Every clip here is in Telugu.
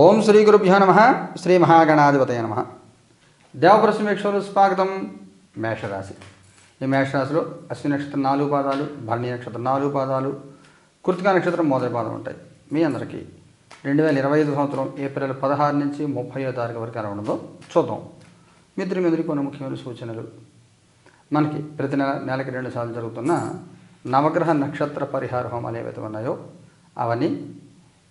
ఓం శ్రీ గురుభ్యో నమ శ్రీ మహాగణాధిపతయ నమ. దేవప్రశ్నవేక్షలు స్వాగతం మేషరాశి. ఈ మేషరాశిలో అశ్విని నక్షత్రం నాలుగు పాదాలు భరణి నక్షత్రం నాలుగు పాదాలు కృతికా నక్షత్రం మొదటి పాదం ఉంటాయి. మీ అందరికీ రెండు వేల ఇరవై ఐదు సంవత్సరం ఏప్రిల్ పదహారు నుంచి ముప్పయో తారీఖు వరకు ఎలా ఉండదో చూద్దాం. మిత్రులు మీ కొన్ని ముఖ్యమైన సూచనలు. మనకి ప్రతి నెల నెలకి రెండు సార్లు జరుగుతున్న నవగ్రహ నక్షత్ర పరిహార హోమాలు ఏవైతే ఉన్నాయో అవన్నీ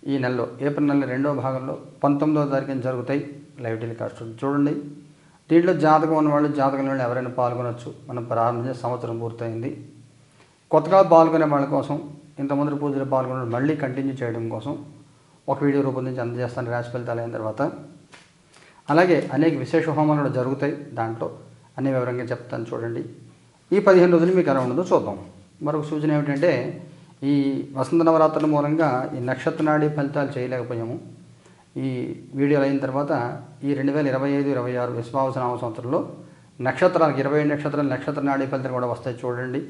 ఈ నెలలో ఏప్రిల్ నెల రెండో భాగంలో పంతొమ్మిదవ తారీఖున జరుగుతాయి లైవ్ టెలికాస్ట్. చూడండి. దీంట్లో జాతకం ఉన్న వాళ్ళు జాతకం ఎవరైనా పాల్గొనవచ్చు మనం ప్రారంభించే సంవత్సరం పూర్తయింది. కొత్తగా పాల్గొనే వాళ్ళ కోసం ఇంత ముందు పూజలు పాల్గొన మళ్ళీ కంటిన్యూ చేయడం కోసం ఒక వీడియో రూపొందించి అందజేస్తాను. రాశి ఫలితాలు అయిన తర్వాత. అలాగే అనేక విశేష హోమాలు కూడా జరుగుతాయి దాంట్లో. అన్ని వివరంగా చెప్తాను చూడండి. ఈ పదిహేను రోజులు మీకు ఎలా ఉండదో చూద్దాం. మరొక సూచన ఏమిటంటే ఈ వసంత నవరాత్రుల మూలంగా ఈ నక్షత్ర నాడీ ఫలితాలు చేయలేకపోయాము. ఈ వీడియోలు అయిన తర్వాత ఈ రెండు వేల ఇరవై ఐదు ఇరవై ఆరు విశ్వావసనామ సంవత్సరంలో నక్షత్రాలకు ఇరవై ఏడు నక్షత్రాలు నక్షత్ర నాడీ ఫలితాలు కూడా వస్తాయి చూడండి.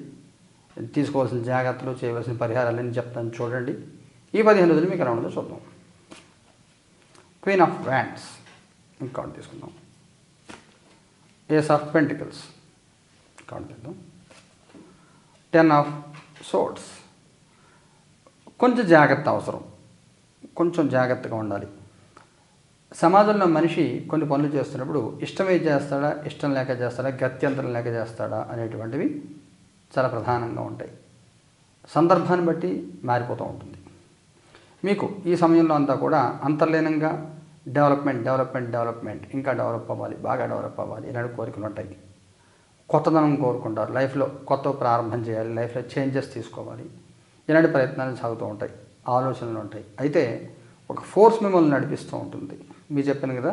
తీసుకోవాల్సిన జాగ్రత్తలు చేయవలసిన పరిహారాలన్నీ చెప్తాను చూడండి. ఈ పదిహేను రోజులు మీకు ఎలా ఉండదో చూద్దాం. క్వీన్ ఆఫ్ వ్యాండ్స్ కార్డు తీసుకుందాం. ఏస్ ఆఫ్ పెంటికల్స్ కార్డు తీద్దాం. టెన్ ఆఫ్ సోట్స్ కొంచెం జాగ్రత్త అవసరం. కొంచెం జాగ్రత్తగా ఉండాలి. సమాజంలో మనిషి కొన్ని పనులు చేస్తున్నప్పుడు ఇష్టమే చేస్తాడా ఇష్టం లేక చేస్తాడా గత్యంతరం లేక చేస్తాడా అనేటువంటివి చాలా ప్రధానంగా ఉంటాయి. సందర్భాన్ని బట్టి మారిపోతూ ఉంటుంది. మీకు ఈ సమయంలో అంతా కూడా అంతర్లీనంగా డెవలప్మెంట్ డెవలప్మెంట్ డెవలప్మెంట్ ఇంకా డెవలప్ అవ్వాలి బాగా డెవలప్ అవ్వాలి ఇలాంటి కోరికలు ఉంటాయి. కొత్తదనం కోరుకుంటారు. లైఫ్లో కొత్త ప్రారంభం చేయాలి లైఫ్లో చేంజెస్ తీసుకోవాలి. ఇలాంటి ప్రయత్నాలు సాగుతూ ఉంటాయి ఆలోచనలు ఉంటాయి. అయితే ఒక ఫోర్స్ మిమ్మల్ని నడిపిస్తూ ఉంటుంది. మీరు చెప్పాను కదా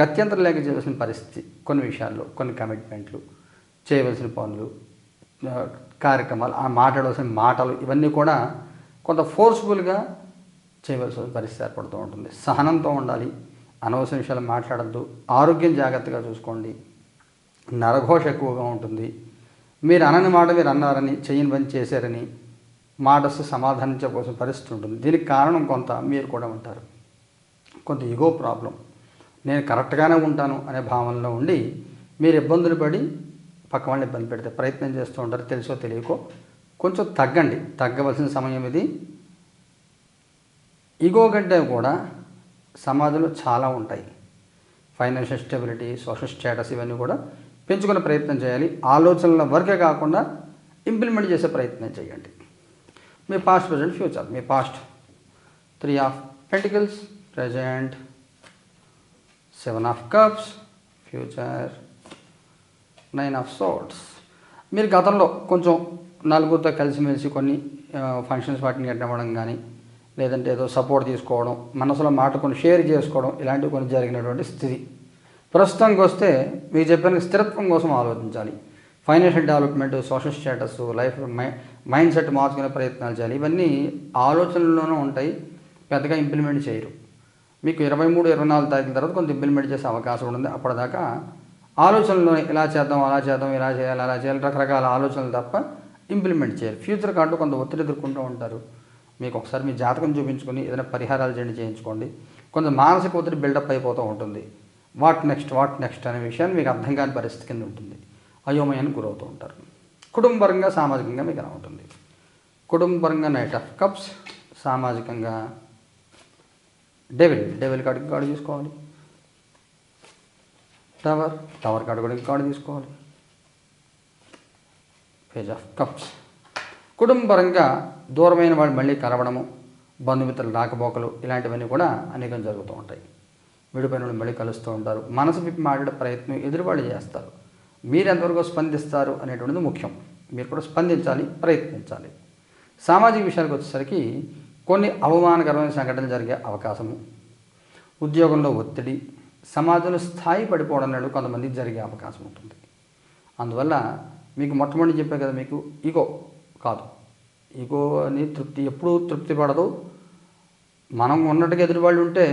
గత్యంతరం లేక చేయవలసిన పరిస్థితి కొన్ని విషయాల్లో కొన్ని కమిట్మెంట్లు చేయవలసిన పనులు కార్యక్రమాలు ఆ మాట్లాడవలసిన మాటలు ఇవన్నీ కూడా కొంత ఫోర్స్ఫుల్గా చేయవలసిన పరిస్థితి ఏర్పడుతూ ఉంటుంది. సహనంతో ఉండాలి అనవసర విషయాలు మాట్లాడద్దు ఆరోగ్యం జాగ్రత్తగా చూసుకోండి నరఘోష ఎక్కువగా ఉంటుంది. మీరు అనని మాట మీరు అన్నారని చేయని పని చేశారని మాటస్సు వస్తే సమాధానించవలసిన పరిస్థితి ఉంటుంది. దీనికి కారణం కొంత మీరు కూడా ఉంటారు. కొంత ఇగో ప్రాబ్లం నేను కరెక్ట్గానే ఉంటాను అనే భావనలో ఉండి మీరు ఇబ్బందులు పడి పక్క వాళ్ళని ఇబ్బంది పెడితే ప్రయత్నం చేస్తూ ఉంటారు. తెలుసో తెలియకో కొంచెం తగ్గండి. తగ్గవలసిన సమయం ఇది. ఈగో కంటే కూడా సమాజంలో చాలా ఉంటాయి. ఫైనాన్షియల్ స్టెబిలిటీ సోషల్ స్టేటస్ ఇవన్నీ కూడా పెంచుకునే ప్రయత్నం చేయాలి. ఆలోచనల వరకే కాకుండా ఇంప్లిమెంట్ చేసే ప్రయత్నం చేయండి. మీ past present future me past three of pentacles present seven of cups future nine of swords మీరు గతంలో కొంచెం నలుగురితో కలిసిమెలిసి కొన్ని ఫంక్షన్స్ వాటిని అవ్వడం కానీ లేదంటే ఏదో సపోర్ట్ తీసుకోవడం మనసులో మాట కొన్ని షేర్ చేసుకోవడం ఇలాంటివి కొన్ని జరిగినటువంటి స్థితి. ప్రస్తుతానికి వస్తే మీకు చెప్పిన స్థిరత్వం కోసం ఆలోచించాలి. Financial development social status life mindset మార్చుకునే ప్రయత్నాలు చేయాలి. ఇవన్నీ ఆలోచనల్లోనూ ఉంటాయి. పెద్దగా ఇంప్లిమెంట్ చేయరు. మీకు ఇరవై మూడు ఇరవై నాలుగు తారీఖుల తర్వాత కొంత ఇంప్లిమెంట్ చేసే అవకాశం ఉంటుంది. అప్పటిదాకా ఆలోచనలు ఇలా చేద్దాం అలా చేద్దాం ఇలా చేయాలి అలా చేయాలి రకరకాల ఆలోచనలు తప్ప ఇంప్లిమెంట్ చేయాలి ఫ్యూచర్ కార్డు కొంత ఒత్తిడి ఎదుర్కొంటూ ఉంటారు. మీకు ఒకసారి మీ జాతకం చూపించుకొని ఏదైనా పరిహారాలు చేయండి చేయించుకోండి. కొంత మానసిక ఒత్తిడి బిల్డప్ అయిపోతూ ఉంటుంది. వాట్ నెక్స్ట్ వాట్ నెక్స్ట్ అనే విషయాన్ని మీకు అర్థం కాని పరిస్థితి కింద ఉంటుంది. అయోమయానికి గురవుతూ ఉంటారు. కుటుంబపరంగా సామాజికంగా మీకు ఉంటుంది? కుటుంబపరంగా నైట్ ఆఫ్ కప్స్ సామాజికంగా డెవిల్ డెవిల్ కార్డు కార్డు తీసుకోవాలి. టవర్ టవర్ కార్డు కూడా కార్డు తీసుకోవాలి. పేజ్ ఆఫ్ కప్స్ కుటుంబపరంగా దూరమైన వాళ్ళు మళ్ళీ కలవడము బంధుమిత్రులు రాకపోకలు ఇలాంటివన్నీ కూడా అనేకం జరుగుతూ ఉంటాయి. విడిపోయిన వాళ్ళు మళ్ళీ కలుస్తూ ఉంటారు. మనసు విప్పి మాట్లాడే ప్రయత్నం ఎదురువాళ్ళు చేస్తారు. మీరు ఎంతవరకు స్పందిస్తారు అనేటువంటిది ముఖ్యం. మీరు కూడా స్పందించాలి ప్రయత్నించాలి. సామాజిక విషయాలకు వచ్చేసరికి కొన్ని అవమానకరమైన సంఘటనలు జరిగే అవకాశము ఉద్యోగంలో ఒత్తిడి సమాజంలో స్థాయి పడిపోవడం అనేది కొంతమందికి జరిగే అవకాశం ఉంటుంది. అందువల్ల మీకు మొట్టమొదటి చెప్పే కదా మీకు ఈగో కాదు. ఈగో అని తృప్తి ఎప్పుడూ తృప్తి పడదు. మనం ఉన్నట్టుగా ఎదురువాళ్ళు ఉంటే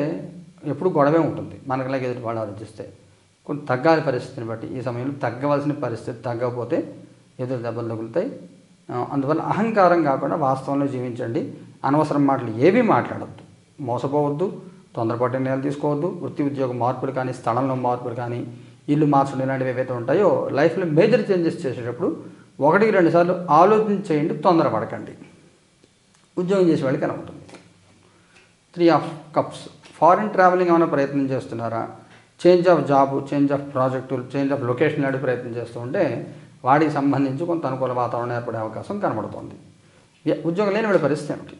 ఎప్పుడు గొడవే ఉంటుంది. మనకులాగా ఎదురువాళ్ళు ఆలోచిస్తే. కొన్ని తగ్గాలి పరిస్థితిని బట్టి. ఈ సమయంలో తగ్గవలసిన పరిస్థితి తగ్గకపోతే ఎదురు దెబ్బలు తగులుతాయి. అందువల్ల అహంకారం కాకుండా వాస్తవంలో జీవించండి. అనవసరం మాటలు ఏవి మాట్లాడద్దు. మోసపోవద్దు. తొందరపాటు నిర్ణయాలు తీసుకోవద్దు. వృత్తి ఉద్యోగ మార్పులు కానీ స్థలంలో మార్పులు కానీ ఇల్లు మార్చడం ఇలాంటివి ఏవైతే ఉంటాయో లైఫ్లో మేజర్ చేంజెస్ చేసేటప్పుడు ఒకటికి రెండు సార్లు ఆలోచన చేయండి తొందరపడకండి. ఉద్యోగం చేసే వాళ్ళకి ఎలా ఉంటుంది three of cups foreign travelling ఏమైనా ప్రయత్నం చేస్తున్నారా? Change of job change of ప్రాజెక్టులు చేంజ్ ఆఫ్ లొకేషన్ లాంటి ప్రయత్నం చేస్తూ ఉంటే వాడికి సంబంధించి కొంత అనుకూల వాతావరణం ఏర్పడే అవకాశం కనబడుతోంది. ఉద్యోగం లేని వాడి పరిస్థితి ఏమిటి?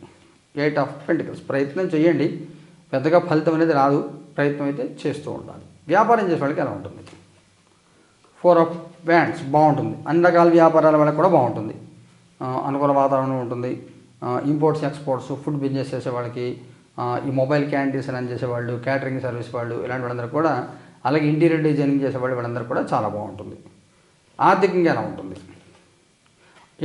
ఎయిట్ ఆఫ్ పెంటికల్స్ ప్రయత్నం చేయండి. పెద్దగా ఫలితం అనేది రాదు. ప్రయత్నం అయితే చేస్తూ ఉండాలి. వ్యాపారం చేసే వాళ్ళకి ఎలా ఉంటుంది? ఫోర్ ఆఫ్ బ్యాండ్స్ బాగుంటుంది. అన్ని రకాల వ్యాపారాల వాళ్ళకి కూడా బాగుంటుంది. అనుకూల వాతావరణం ఉంటుంది. ఇంపోర్ట్స్ ఎక్స్పోర్ట్స్ ఫుడ్ బిజినెస్ చేసే వాళ్ళకి ఈ మొబైల్ క్యాంటీన్స్ రన్ చేసేవాళ్ళు క్యాటరింగ్ సర్వీస్ వాళ్ళు ఇలాంటి వాళ్ళందరూ కూడా అలాగే ఇంటీరియర్ డిజైనింగ్ చేసేవాళ్ళు వాళ్ళందరూ కూడా చాలా బాగుంటుంది. ఆర్థికంగా ఎలా ఉంటుంది?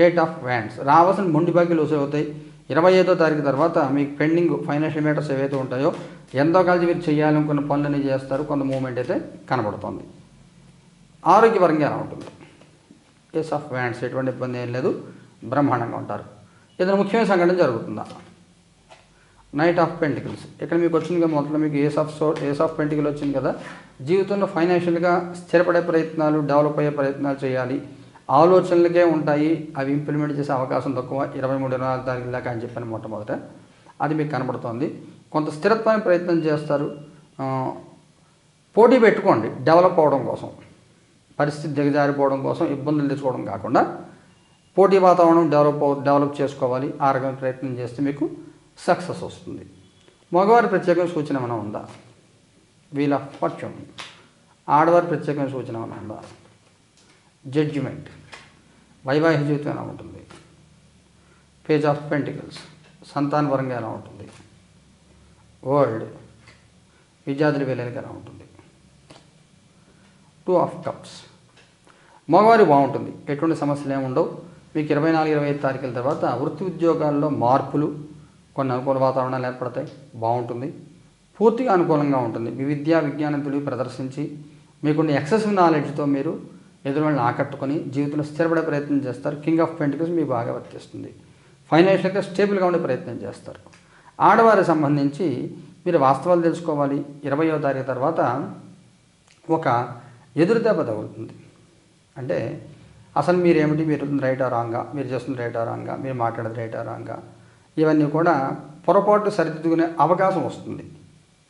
ఎయిట్ ఆఫ్ వ్యాండ్స్ రావాల్సిన మొండి బాకీలు వసూలు అవుతాయి. ఇరవై ఐదో తారీఖు తర్వాత మీకు పెండింగ్ ఫైనాన్షియల్ మ్యాటర్స్ ఏవైతే ఉంటాయో ఎంతో కలిసి మీరు చేయాలనుకున్న పనులన్నీ చేస్తారు. కొంత మూమెంట్ అయితే కనబడుతుంది. ఆరోగ్యపరంగా ఎలా ఉంటుంది? ఎస్ ఆఫ్ వ్యాండ్స్ ఎటువంటి ఇబ్బంది ఏం లేదు. బ్రహ్మాండంగా ఉంటారు. ఏదైనా ముఖ్యమైన సంఘటన జరుగుతుందా? నైట్ ఆఫ్ పెంటికల్స్ ఇక్కడ మీకు వచ్చింది కదా మొదట్లో మీకు ace of so ace of pentacle వచ్చింది కదా. జీవితంలో ఫైనాన్షియల్గా స్థిరపడే ప్రయత్నాలు డెవలప్ అయ్యే ప్రయత్నాలు చేయాలి. ఆలోచనలకే ఉంటాయి. అవి ఇంప్లిమెంట్ చేసే అవకాశం తక్కువ. ఇరవై మూడు ఇరవై నాలుగు తారీఖు దాకా అని చెప్పాను మొట్టమొదట. అది మీకు కనబడుతోంది. కొంత స్థిరత్వాన్ని ప్రయత్నం చేస్తారు. పోటీ పెట్టుకోండి. డెవలప్ అవడం కోసం. పరిస్థితి దిగజారిపోవడం కోసం ఇబ్బందులు తెచ్చుకోవడం కాకుండా పోటీ వాతావరణం డెవలప్ డెవలప్ చేసుకోవాలి. ఆ రకమైన ప్రయత్నం చేస్తే మీకు సక్సెస్ వస్తుంది. మగవారి ప్రత్యేకమైన సూచన ఏమైనా ఉందా? వీల్ ఆఫ్ ఫార్చ్యూన్ ఆడవారి ప్రత్యేకమైన సూచన ఏమైనా ఉందా? జడ్జిమెంట్ వైవాహిక జీవితం ఎలా ఉంటుంది? పేజ్ ఆఫ్ పెంటికల్స్ సంతానపరంగా ఎలా ఉంటుంది? వరల్డ్ విద్యార్థుల వేలకి ఎలా ఉంటుంది? టూ ఆఫ్ కప్స్ మగవారి బాగుంటుంది. ఎటువంటి సమస్యలు ఏమి ఉండవు. మీకు ఇరవై నాలుగు ఇరవై ఐదు తారీఖుల తర్వాత వృత్తి ఉద్యోగాల్లో మార్పులు కొన్ని అనుకూల వాతావరణాలు ఏర్పడతాయి బాగుంటుంది. పూర్తిగా అనుకూలంగా ఉంటుంది. మీ విద్యా విజ్ఞానం తెలివి ప్రదర్శించి మీకున్న ఎక్సెసివ్ నాలెడ్జ్తో మీరు ఎదురువాళ్ళని ఆకట్టుకొని జీవితంలో స్థిరపడే ప్రయత్నం చేస్తారు. కింగ్ ఆఫ్ పెంటికల్స్ మీకు బాగా వర్తిస్తుంది. ఫైనాన్షియల్గా స్టేబుల్గా ఉండే ప్రయత్నం చేస్తారు. ఆడవారికి సంబంధించి మీరు వాస్తవాలు తెలుసుకోవాలి. ఇరవయో తారీఖు తర్వాత ఒక ఎదురు తగులుతుంది. అంటే అసలు మీరు ఏమిటి మీరు రైటా రాంగా? మీరు చేస్తుంది రైటా రాంగా? మీరు మాట్లాడేది రైటా రాంగా? ఇవన్నీ కూడా పొరపాటు సరిదిద్దుకునే అవకాశం వస్తుంది.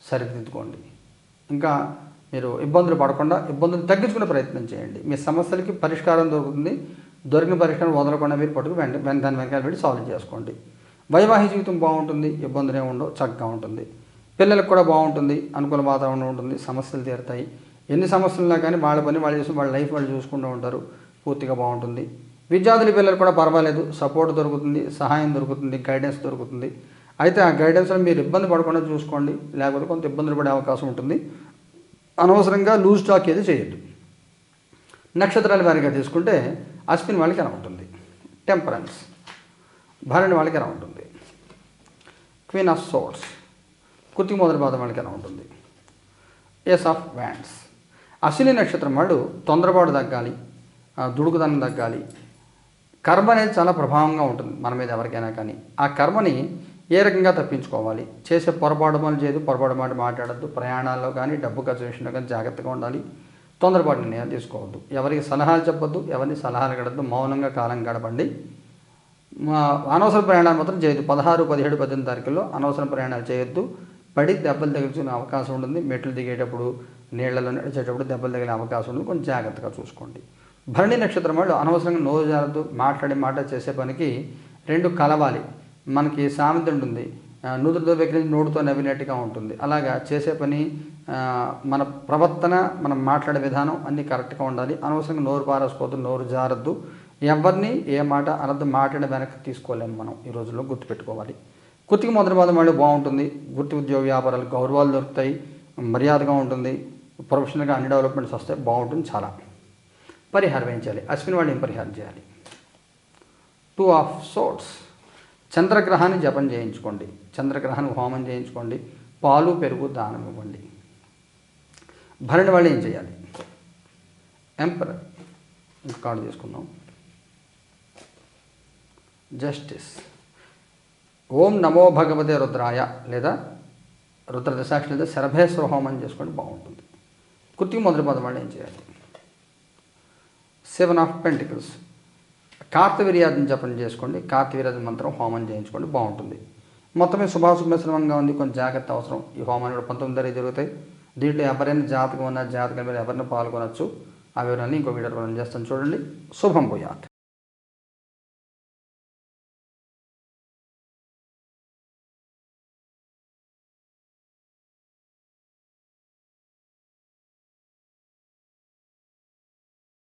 సరిదిద్దుకోండి. ఇంకా మీరు ఇబ్బందులు పడకుండా ఇబ్బందులు తగ్గించుకునే ప్రయత్నం చేయండి. మీ సమస్యలకి పరిష్కారం దొరుకుతుంది. దొరికిన పరిష్కారం వదలకుండా మీరు పట్టుకు వెంట దాని వెనకాల పెట్టి సాల్వ్ చేసుకోండి. వైవాహిక జీవితం బాగుంటుంది ఇబ్బందులు ఉండవు చక్కగా ఉంటుంది. పిల్లలకు కూడా బాగుంటుంది అనుకూల వాతావరణం ఉంటుంది సమస్యలు తీరుతాయి. ఎన్ని సమస్యలున్నా కానీ వాళ్ళ పని వాళ్ళు చేసి వాళ్ళ లైఫ్ వాళ్ళు చూసుకుంటూ ఉంటారు. పూర్తిగా బాగుంటుంది. విద్యార్థుల పిల్లలు కూడా పర్వాలేదు. సపోర్ట్ దొరుకుతుంది సహాయం దొరుకుతుంది గైడెన్స్ దొరుకుతుంది. అయితే ఆ గైడెన్స్లో మీరు ఇబ్బంది పడకుండా చూసుకోండి. లేకపోతే కొంత ఇబ్బందులు పడే అవకాశం ఉంటుంది. అనవసరంగా లూజ్ టాక్ ఏది చేయొద్దు. నక్షత్రాల వారిగా తీసుకుంటే అశ్విన్ వాళ్ళకి ఎలా ఉంటుంది? టెంపరెన్స్. భరణి వాళ్ళకి ఎలా ఉంటుంది? క్వీన్ ఆఫ్ సోర్స్ కుర్తి మొదటి పాదం వాళ్ళకి ఎలా ఉంటుంది? Yes of wands. అశ్విని నక్షత్రం వాళ్ళు తొందరపాటు తగ్గాలి దుడుకుదనం తగ్గాలి కర్మ అనేది చాలా ప్రభావంగా ఉంటుంది మన మీద ఎవరికైనా కానీ. ఆ కర్మని ఏ రకంగా తప్పించుకోవాలి? చేసే పొరపాటు పనులు చేయదు పొరపాటు మాట మాట్లాడద్దు ప్రయాణాల్లో కానీ డబ్బు ఖర్చు విషయంలో కానీ జాగ్రత్తగా ఉండాలి. తొందరపాటు నిర్ణయాలు తీసుకోవద్దు. ఎవరికి సలహాలు చెప్పొద్దు ఎవరిని సలహాలు గడద్దు మౌనంగా కాలం గడపండి. అనవసర ప్రయాణాలు మాత్రం చేయొద్దు. పదహారు పదిహేడు పద్దెనిమిది తారీఖుల్లో అనవసర ప్రయాణాలు చేయొద్దు. పడి దెబ్బలు తగిలించుకునే అవకాశం ఉంటుంది. మెట్లు దిగేటప్పుడు నీళ్ళలో నడిచేటప్పుడు దెబ్బలు తగిలే అవకాశం ఉంటుంది. కొంచెం జాగ్రత్తగా చూసుకోండి. భరణి నక్షత్రం వాళ్ళు అనవసరంగా నోరు జారద్దు మాట్లాడి మాట చేసే పనికి రెండు కలవాలి. మనకి సామెత ఉంటుంది నూతులతో నుదురుతో వెక్కిరించి నోటితో నవ్వినట్టుగా ఉంటుంది. అలాగా చేసే పని మన ప్రవర్తన మనం మాట్లాడే విధానం అన్నీ కరెక్ట్గా ఉండాలి. అనవసరంగా నోరు పారేసుకోవద్దు నోరు జారద్దు. ఎవరిని ఏ మాట అనద్దు మాట్లాడే వెనక్కి తీసుకోలేము మనం ఈ రోజుల్లో గుర్తుపెట్టుకోవాలి. కుర్తికి మొదటి పాదం మళ్ళీ బాగుంటుంది. గుర్తు ఉద్యోగ వ్యాపారాలు గౌరవాలు దొరుకుతాయి. మర్యాదగా ఉంటుంది. ప్రొఫెషనల్గా అన్ని డెవలప్మెంట్స్ వస్తాయి. బాగుంటుంది చాలా. పరిహారం ఏం చేయాలి? అశ్విని వాళ్ళు ఏం పరిహారం చేయాలి? టూ ఆఫ్ సోట్స్ చంద్రగ్రహాన్ని జపం చేయించుకోండి. చంద్రగ్రహాన్ని హోమం చేయించుకోండి. పాలు పెరుగు దానం ఇవ్వండి. భరణి వాళ్ళు ఏం చేయాలి? ఎంపరర్ ఇంక కార్డు తీసుకుందాం. జస్టిస్ ఓం నమో భగవతే రుద్రాయ లేదా రుద్ర దశాక్షి లేదా శరభేశ్వర హోమం చేసుకోండి బాగుంటుంది. కృతి మొదటి పదం వాళ్ళు ఏం చేయాలి? Seven of pentacles. కార్తవీర్యాదం జపం చేసుకోండి కార్తవీర్యాదం మంత్రం హోమం చేయించుకోండి బాగుంటుంది. మొత్తమే శుభాశుభశ్రమంగా ఉంది కొంచెం జాగ్రత్త అవసరం. ఈ హోమాన్ని కూడా పంతొమ్మిది తారీఖు జరుగుతాయి. దీంట్లో ఎవరైనా జాతకం ఉన్న జాతకం మీద ఎవరిని పాల్గొనొచ్చు. ఆ వివరాన్ని ఇంకో వీడియో చేస్తాను చేస్తాం. చూడండి. శుభం పోయాత్